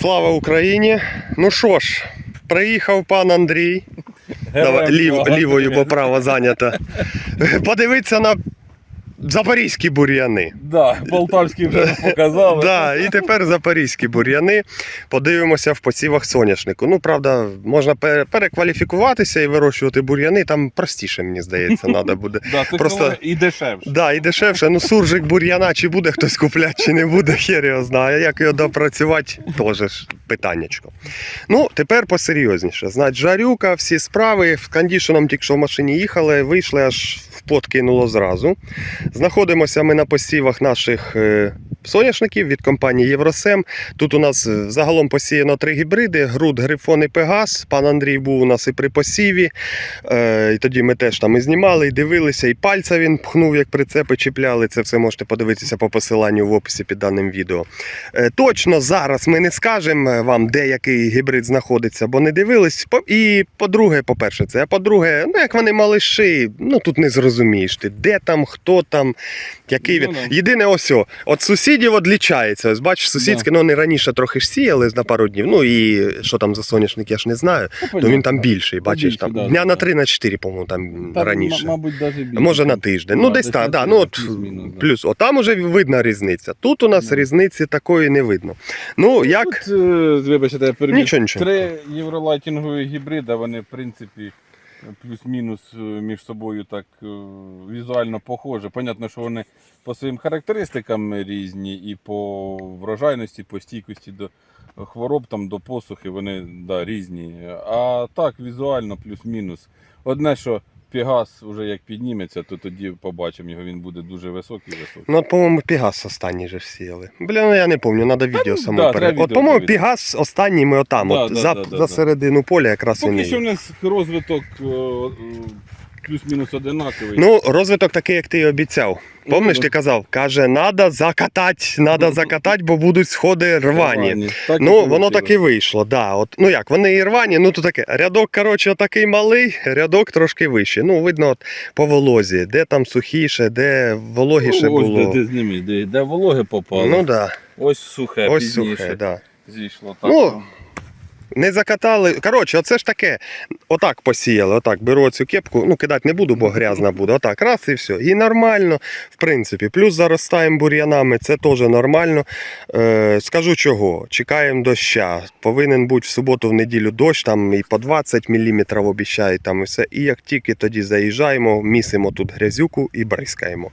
Слава Україні! Ну що ж, приїхав пан Андрій. Давай, лів, лівою, бо право зайнято. Подивитися на запорізькі бур'яни. Да, полтавський вже показали. Да, і тепер запорізькі бур'яни. Подивимося в посівах соняшнику. Ну, правда, можна перекваліфікуватися і вирощувати бур'яни. Там простіше, мені здається, треба буде. Да, Просто- і дешевше. Да, і дешевше. Ну, суржик бур'яна, чи буде хтось купляти, чи не буде, хер його знає. Як його допрацювати, теж питаннячко. Ну, тепер посерйозніше. Значить, жарюка, всі справи. В кондішеном тільки що в машині їхали, вийшли аж в пот зразу. Знаходимося ми на посівах наших е, соняшників від компанії Євросем. Тут у нас е, загалом посіяно три гібриди: Груд, Грифон і Пегас. Пан Андрій був у нас і при посіві. Е, і тоді ми теж там і знімали, і дивилися, і пальця він пхнув, як прицепи чіпляли. Це все можете подивитися по посиланню в описі під даним відео. Точно зараз ми не скажемо вам, де який гібрид знаходиться, бо не дивились. І по-друге, по-перше, це. А по-друге, ну як вони малиші, ну тут не зрозумієш ти, де там, хто там, який Ну, він. да. Єдине ось, о, от сусідів відлічається. Ось бачиш, сусідське, ну вони раніше трохи ж сіяли на пару днів. Ну і що там за соняшник, я ж не знаю. То він там більший, бачиш, там дня на да. на 4, по-моєму, там раніше. мабуть, Може на тиждень. Ну, десь так, да. Ну, от, плюс. От там уже видна різниця. Тут у нас різниці такої не видно. Ну, як. Тут, е, вибачте, я перебіг. Нічого, нічого. Три євролайтінгові гібриди, вони, в принципі, плюс-мінус е, між собою так е, візуально похожі. Понятно, що вони по своїм характеристикам різні, і по врожайності, по стійкості до хвороб, там, до посухи, вони да, різні. А так, візуально плюс-мінус. Одне, що Пегас вже як підніметься, то тоді побачимо його, він буде дуже високий високий. Ну, по-моєму, Пігас останній же сіяли. Бля, ну я не пам'ятаю, треба відео ну, само да, пере. От, по-моєму. Пігас останній ми отам, Да, от да, за, да, за да. середину поля якраз і не Поки що в нас розвиток е, плюс-мінус одинаковий. Ну, розвиток такий, як ти і обіцяв. Помниш, Ну, ти казав, каже, треба закатати, треба закатати, бо будуть сходи рвані. Так і Ну, воно так і вийшло, да. От, ну як, вони і рвані, ну то таке. Рядок, коротше, такий малий, рядок трошки вищий. Ну, видно, от, по волозі, де там сухіше, де вологіше Ну, ось було. Де, де, зніми, де, де вологи попало. Ну да, Ось сухе, ось пізніше сухе, да. зійшло. Так, Ну, Не закатали. Коротше, оце ж таке. Отак посіяли, отак. Беру цю кепку, ну кидати не буду, бо грязна буде. Отак, раз і все. І нормально, в принципі. Плюс заростаємо бур'янами, це теж нормально. Е, скажу чого. Чекаємо доща. Повинен бути в суботу, в неділю дощ, там і по 20 мм обіцяють, там і все. І як тільки тоді заїжджаємо, місимо тут грязюку і бризкаємо.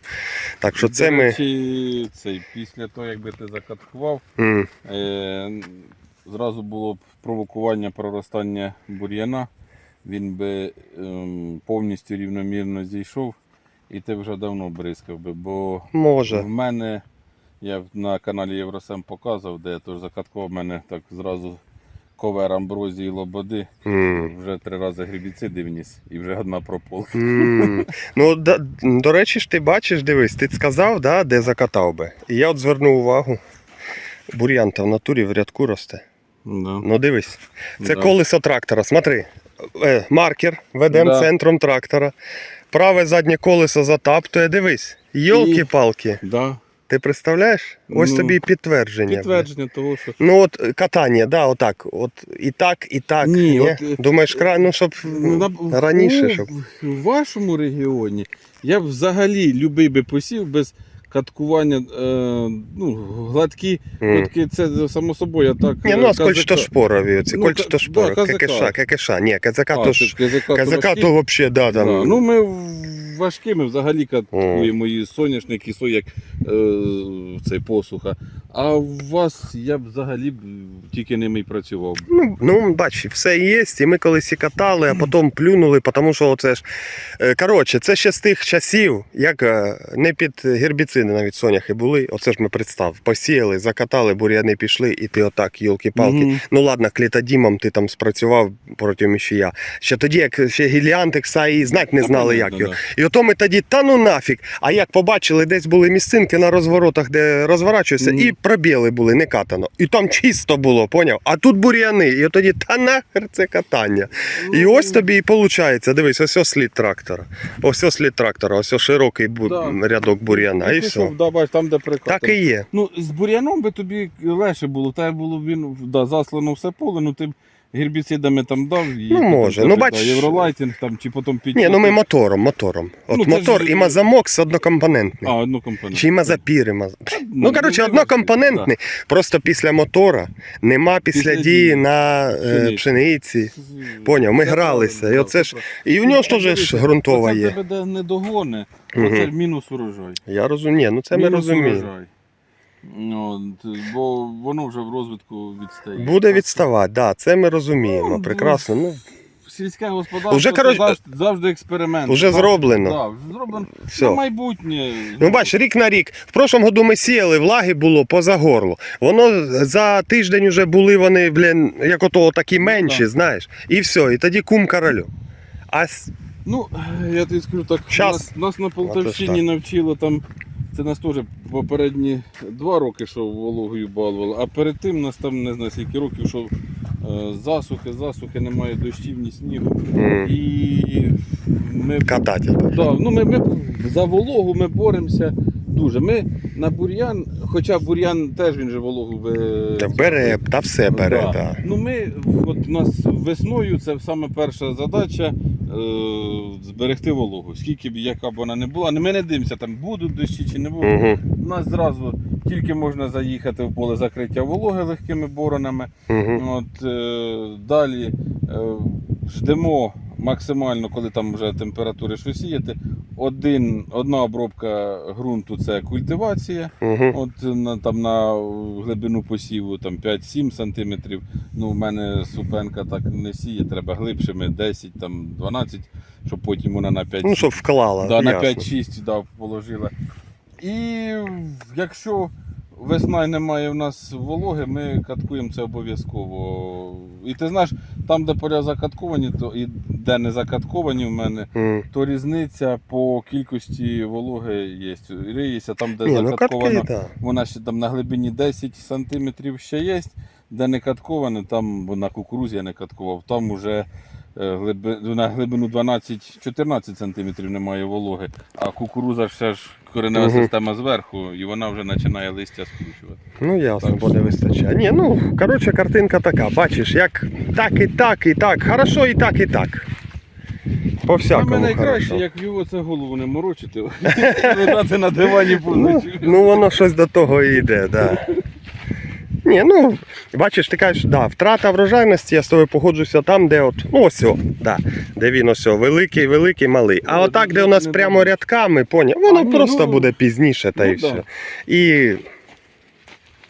Так що це До ми. цей, після того, якби ти закаткував, М, е, зразу було б провокування проростання бур'яна. Він би ем, повністю рівномірно зійшов, і ти вже давно бризкав би. Бо Може. в мене, я на каналі Євросем показував, де я теж закаткував в мене так зразу ковер амброзії лободи. М. Вже три рази гербіциди вніс і вже одна прополка. М, Ну, да, до речі ж, ти бачиш, дивись, ти сказав, да, де закатав би. І я от звернув увагу. Бур'ян та в натурі в рядку росте. Да. Ну дивись. Це Да. колесо трактора. Смотри. Е, маркер ведемо Да. центром трактора. Праве заднє колесо затаптує. Дивись. Йолки-палки. Да. Ти представляєш? Ось Ну, тобі і підтвердження. Підтвердження того, що Ну от катання, да, отак. От і так, і так. Ні, от, е, Думаєш, кра... ну щоб Ну, на- раніше, ну, щоб. В вашому регіоні я б взагалі любий би посів без каткування, е, ну, гладкі М. катки, це само собою, а так. Ні, ну е, а кольчто казака- шпорові, оці Ну, кольчто ка- да, казака. кекеша, кекеша. Ні, казака А, то ж. казака, то взагалі, да, там. Да. Ну, ми важкі, ми взагалі каткуємо і соняшник, і сой, як е, цей посуха. А у вас я б взагалі б тільки ними й працював. Ну, ну, бач, все є, і ми колись і катали, а потім плюнули, тому що це ж. е, Коротше, це ще з тих часів, як е, не під гербіциди навіть соняхи були. Оце ж ми представ. Посіяли, закатали, бур'яни пішли, і ти отак, йолки-палки. Мгм. Ну ладно, клітодімом ти там спрацював проти міщія. Ще тоді, як ще гіліантекса і знати не знали, як його. І ото ми тоді, та ну нафіг. А як побачили, десь були місцинки на розворотах, де розворачувався, Мгм. і пробіли були, не катано. І там чисто було, поняв? А тут бур'яни. І тоді, та нахер це катання. І Ну, ось тобі і виходить, дивись, ось ось слід трактора. Ось ось слід трактора, ось ось широкий бу- Да. рядок бур'яна. І все. да, бач, там, де прикатано. Так і є. Ну, з бур'яном би тобі легше було, та було він да, заслано все поле, ну ти б гербіцидами там дав і Ну, може. Ну, бач- євролайтінг там чи потім під. Ні, ну ми мотором, мотором. От Ну, це мотор ж- і мазамокс однокомпонентний. А, одну. Чи мазапір, і маз... Ну, ну, коротше, ну, однокомпонентний. Просто після мотора нема після, Після дії дії. на е, Пшениці. пшениці. Поняв, ми це гралися, і оце ж- І в нього ж теж ґрунтова є. тебе де не догони, Мгм. це мінус урожай. Я розумію, ну це ми мінус розуміємо. урожай. Ну, от, бо воно вже в розвитку відстає. Буде відставати, да, це ми розуміємо. Ну, Прекрасно. Ну, Сільське господарство Уже, коротше, завжди, завжди експеримент. уже Да, зроблено. Да, вже зроблено. Все. На майбутнє. Ну, бач, рік на рік. В прошлом году ми сіяли, влаги було поза горло. Воно за тиждень вже були вони, блін, як ото такі менші, да. знаєш. І все, і тоді кум королю. А с- Ну, я тобі скажу так, Щас. нас, нас на то Полтавщині ж навчило там. Це нас теж попередні два роки, що вологою балували, а перед тим нас там не знаю скільки років, що е, засухи, засухи, немає дощів, ні снігу. м, І ми катати. Да, ну ми, ми за вологу ми боремося дуже. Ми на бур'ян, хоча бур'ян теж він же вологу ви... Бере, та все бере, Да. так. Ну ми, от у нас весною це саме перша задача зберегти вологу. Скільки б яка б вона не була. Ми не дивимося, там будуть дощі чи не будуть. Угу, У нас зразу тільки можна заїхати в поле закриття вологи легкими боронами. угу. От, е, далі е, ждемо максимально, коли там вже температури що сіяти. Один, одна обробка ґрунту це культивація. угу. От на, там на глибину посіву там 5-7 см. Ну, в мене супенка так не сіє, треба глибшими 10, там 12, щоб потім вона на 5 Ну, щоб вклала. Да, на 5-6 да, положила. І якщо весна і немає в нас вологи, ми каткуємо це обов'язково. І ти знаєш, там, де поля закатковані, то і де не закатковані в мене, М. то різниця по кількості вологи є. Риється там, де Ні, ну катки, вона ще там на глибині 10 см ще є. Де не катковане, там бо на кукурузі я не каткував, там уже на глибину 12-14 см немає вологи, а кукуруза ще ж коренева Мгм. система зверху, і вона вже починає листя скручувати. Ну ясно, Так бо не вистачає. Ні, ну коротше, картинка така. Бачиш, як так і так, і так. Хорошо, і так, і так. По Саме найкраще, хорошо. як його це голову не морочити, лежати на дивані Ну, ну воно щось до того і йде, да. Ні, ну, бачиш, ти кажеш, да, втрата врожайності, я з тобою погоджуся там, де от, ну ось, о, да, де він ось, о, великий, великий, малий. А Ну, отак, де у нас прямо рядками, поня, воно А, ні, просто ну, буде пізніше та ну, і да. все. І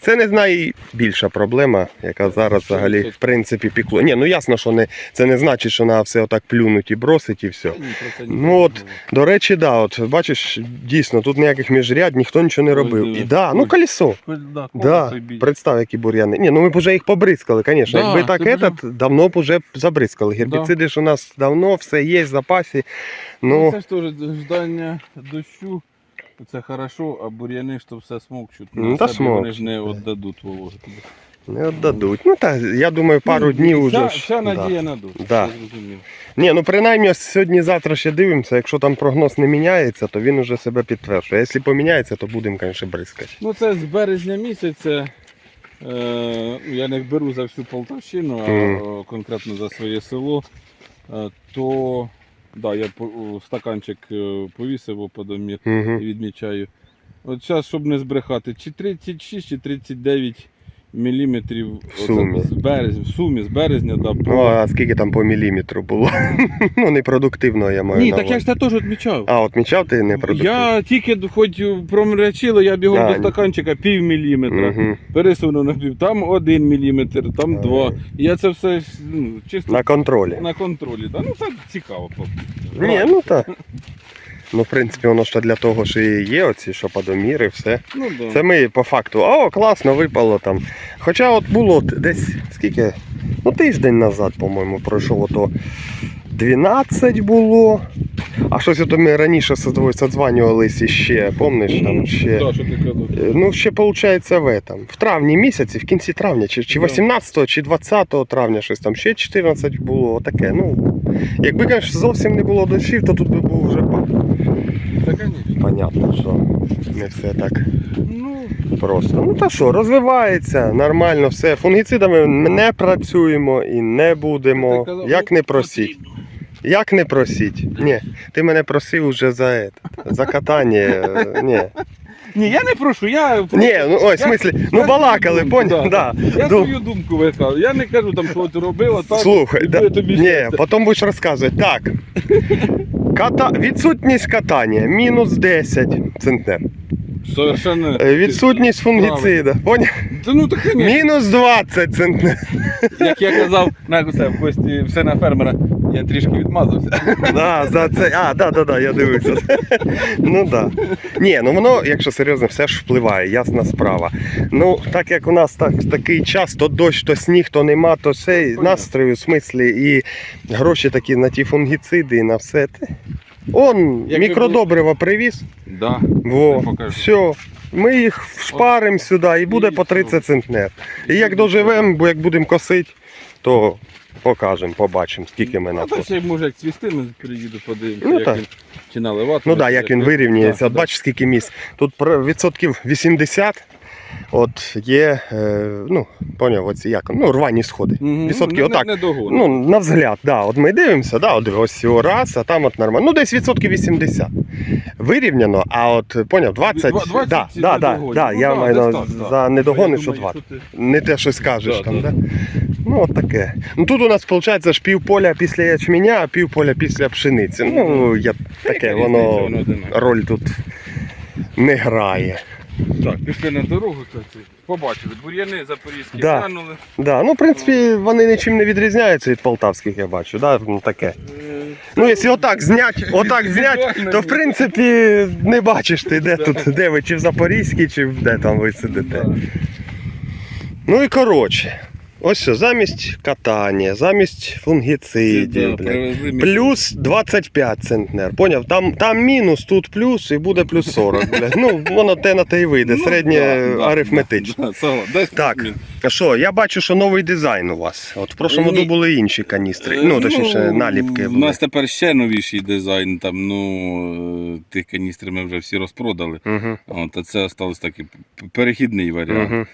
це не найбільша проблема, яка зараз взагалі, в принципі, пікло. Ні, ну ясно, що не, це не значить, що на все отак плюнуть і бросить, і все. Ну от, до речі, да, от бачиш, дійсно, тут ніяких міжряд, ніхто нічого не робив. І да, ну колесо. Да, представ, які бур'яни. Ні, ну ми б вже їх побризкали, звісно. Якби так этот, давно б вже забризкали. Гербіциди ж у нас давно, все є в запасі. Ну, Ну, це ж теж ждання дощу. Це хорошо, а бур'яни то все смокчуть. Ну, На та себе вони ж не віддадуть вологи. тобі. не віддадуть. Ну так, я думаю, пару Ну, днів вся, уже. ж, Вся да. надія на дощ. Да. я зрозумів. Ні, ну принаймні ось сьогодні-завтра ще дивимося. Якщо там прогноз не міняється, то він уже себе підтверджує. А якщо поміняється, то будемо, звісно, бризкати. Ну це з березня місяця. Е, ну, я не беру за всю Полтавщину, а Мгм. е, конкретно за своє село. Е, то да, я стаканчик е, повісив опадомір Угу. і відмічаю. От зараз, щоб не збрехати, чи 36, чи 39 міліметрів В сумі. з березня, в сумі з березня, да, по... Ну, а скільки там по міліметру було? ну, непродуктивно я маю. Ні, на так я увазі. ж теж відмічав. А, от мічав ти непродуктивно? Я тільки хоч промрячило, я бігом А, до ні. стаканчика пів міліметра. Угу. Пересунув на пів, там один міліметр, там А. два. Я це все ну, чисто На контролі. на контролі. Та, ну це цікаво. Ні, ну так. Ну, в принципі, воно ж для того, що і є оці шопадоміри, все. ну, да. Це ми по факту, о, класно, випало там. Хоча от було от десь скільки, ну тиждень назад, по-моєму, пройшов ото 12 було. А щось ото ми раніше з тобою созванювалися ще, помниш там ще. Да, що ти казав? Е, Ну, ще виходить в этом. В травні місяці, в кінці травня, чи, чи Да. 18 чи 20 травня щось там, ще 14 було таке. Ну, якби, звісно, зовсім не було дощів, то тут би був вже пак. Та. Понятно, що не все так Ну, просто. Ну та що, розвивається, нормально все. Фунгіцидами не працюємо і не будемо. ти казав, Як ну, не просіть. Як не просіть? Ні, ти мене просив вже за, это, за катання. е, Ні. Ні, я не прошу, я. Ні, ну ой, в смислі, ну я балакали, свою поняв? Да. Я Ду- свою думку висказав. Я не кажу там, що ти робила, так. Слухай, і да, буде тобі ні, щастя. потім будеш розказувати. Так. Ката... Відсутність катання мінус 10 центнер. Совершенно. Е, Відсутність фунгіцида. Поняв? Та ну так ні. Мінус 20 центнер. Як я казав, на це в гості все на фермера, я трішки відмазався. Да, за це. А, да, да, да, я дивився. Ну да. Ні, ну воно, якщо серйозно, все ж впливає, ясна справа. Ну, так як у нас так, такий час, то дощ, то сніг, то нема, то все, настрою, в смислі, і гроші такі на ті фунгіциди і на все. Те. Он Як мікродобрива привіз. Да. Во, покажу. все. Ми їх вшпаримо сюди і буде по 30 все. центнер. І як доживемо, бо як будемо косити, то покажемо, побачимо, скільки ми А на то ще може як цвісти, ми приїду, подивимося, Ну, як так. він чи наливати. Ну так, як він вирівнюється. От бачиш, скільки місць. Тут про- відсотків 80. От є, е, ну, поняв, оці як, ну, рвані сходи. Мгм. Відсотки Ну, отак. Не, не. Ну, на взгляд, да. От ми дивимося, да, от ось цього раз, а там от нормально. Ну, десь відсотків 80. Вирівняно, а от поняв, 20. 20 да, да, да, да, Ну, я да, маю десь на- так, да. за недогони, Я що думаю, 20. що ти- Не те, що скажеш Да, там, да. да? Ну, от таке. Ну тут у нас виходить ж півполя після ячменя, а півполя після пшениці. Ну, я таке, воно воно одинакове. роль тут не грає. Так, пішли на дорогу. Побачили, бур'яни запорізькі Да. глянули. Да, ну, в принципі, вони нічим не відрізняються від полтавських, я бачу. Да? ну, таке. Ну, якщо отак зняти, отак знять, то в принципі не бачиш ти, де тут, де ви, чи в Запорізькій, чи де там ви сидите. Да. Ну і коротше, ось що, замість катання, замість фунгіцидів, Да, блядь. Плюс 25 центнер. Поняв? Там, там мінус, тут плюс і буде плюс 40. Блядь. Ну, воно те на те й вийде, Ну, середнє да, арифметично. да. Так. А що, я бачу, що новий дизайн у вас. От в прошлому году були інші каністри. Ну, точніше, наліпки У нас тепер ще новіший дизайн. Там, ну, е, тих каністр ми вже всі розпродали. Угу. От, а це осталось такий перехідний варіант. Угу.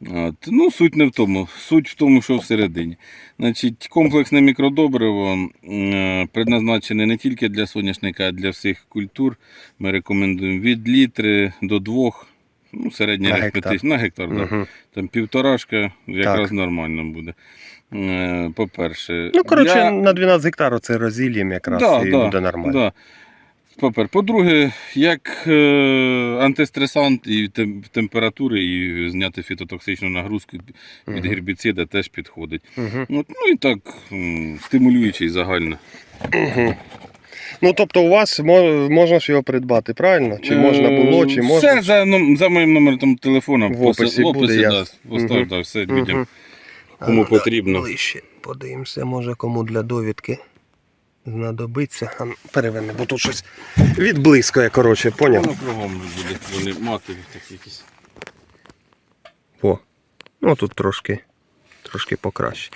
От. Ну, суть не в тому. Суть в тому, що всередині. Значить, комплексне мікродобриво е, предназначене не тільки для соняшника, а для всіх культур. Ми рекомендуємо від літри до двох. Ну, середня На арифметична- на гектар. Угу. Там півторашка якраз Так. нормально буде. Е, По-перше, Ну, коротше, я- на 12 гектарів це розілієм якраз Да, і да, буде нормально. Да. По-перше. По-друге, як е, антистресант і тем- температури, і зняти фітотоксичну нагрузку від Мгм. гербіцида теж підходить. Угу. От, ну і так, стимулюючий загально. Угу. Ну, тобто у вас можна ж його придбати, правильно? Чи можна було, чи Е, можна. Все за, ном- за моїм номером телефона В описі поси- буде, да, постав, Мгм. да, все людям, Мгм. кому потрібно. Ближче подивимося, може кому для довідки знадобиться. А, ну, Переверни, бо тут щось відблискує, коротше, поняв? Воно кругом буде, вони матові такі якісь. О, ну тут трошки. Трошки покраще.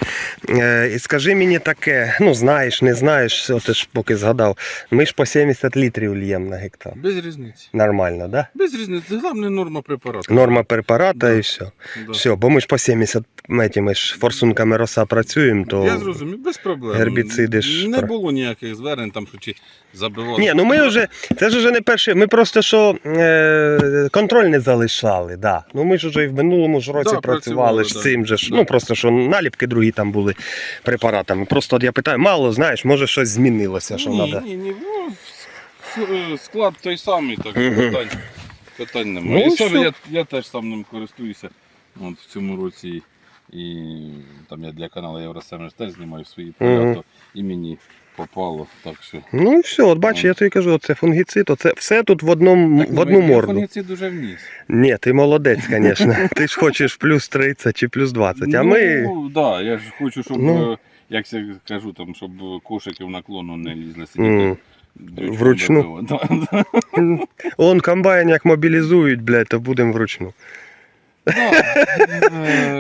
Е, і скажи мені таке, ну знаєш, не знаєш, от ти ж поки згадав. Ми ж по 70 літрів л'ємо на гектар. Без різниці. Нормально, да? Без різниці. Головне норма препарату. Норма препарата Да. і все. Да. Все, бо ми ж по 70 меті, ж форсунками роса працюємо, то. Я зрозумів, без проблем. гербіциди ж Не було ніяких звернень, там, що чи забивали. Ні, ну ми вже, це ж вже не перший. Ми просто що е, контроль не залишали. Да. Ну ми ж вже і в минулому ж році Да, працювали працювали, з да. цим же ж. Да. Ну просто що наліпки другі там були препаратами. Просто от я питаю, мало знаєш, може щось змінилося, що ні, треба. ні, ні, ну, е, склад той самий, так Мгм. питань, питань немає. Ну, і я, я теж сам ним користуюся от, в цьому році. І там я для каналу Євросемер теж знімаю свої поля, Мгм. то і мені попало. Так що. Ну і все, от бачиш, Ну. я тобі кажу, це фунгіцид, це все тут в одному Так, в ну, одну морду. фунгіцид дуже вніс. Ні, ти молодець, звісно. ти ж хочеш плюс 30 чи плюс 20, а ми. Ну, да, я ж хочу, щоб, Ну. е, як я кажу, там, щоб кошики в наклону не лізли сидіти. М, Вручну? Он комбайн як мобілізують, блядь, то будемо вручну.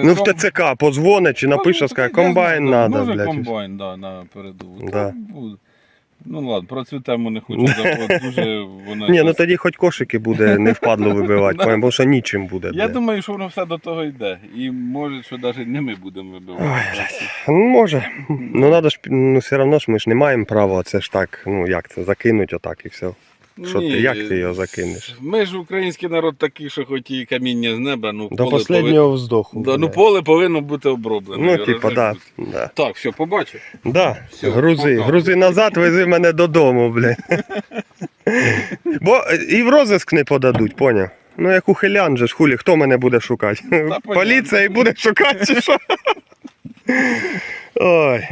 Ну в ТЦК позвонить чи напише, скаже, комбайн надо, Може комбайн, да, на передову. Да. Ну ладно, про цю тему не хочу заходити. Дуже вона. Ні, ну тоді хоч кошики буде не впадло вибивати, бо що нічим буде. Я думаю, що воно все до того йде. І може, що навіть не ми будемо вибивати. Ну, може. Ну надо ж, ну все одно ж ми ж не маємо права, це ж так, ну як це, закинуть отак і все. Що ти, як ти його закинеш? Ми ж український народ такий, що хоч і каміння з неба, ну До поле останнього вздоху. да, ну поле повинно бути оброблене. Ну, типа, да, да. Так, все, побачив. Да, Всё, грузи, пока. грузи назад, вези мене додому, блядь. Бо е, і в розиск не подадуть, поняв? Ну як ухилян же ж, хулі, хто мене буде шукати? Поліція і буде шукати чи що? Ой.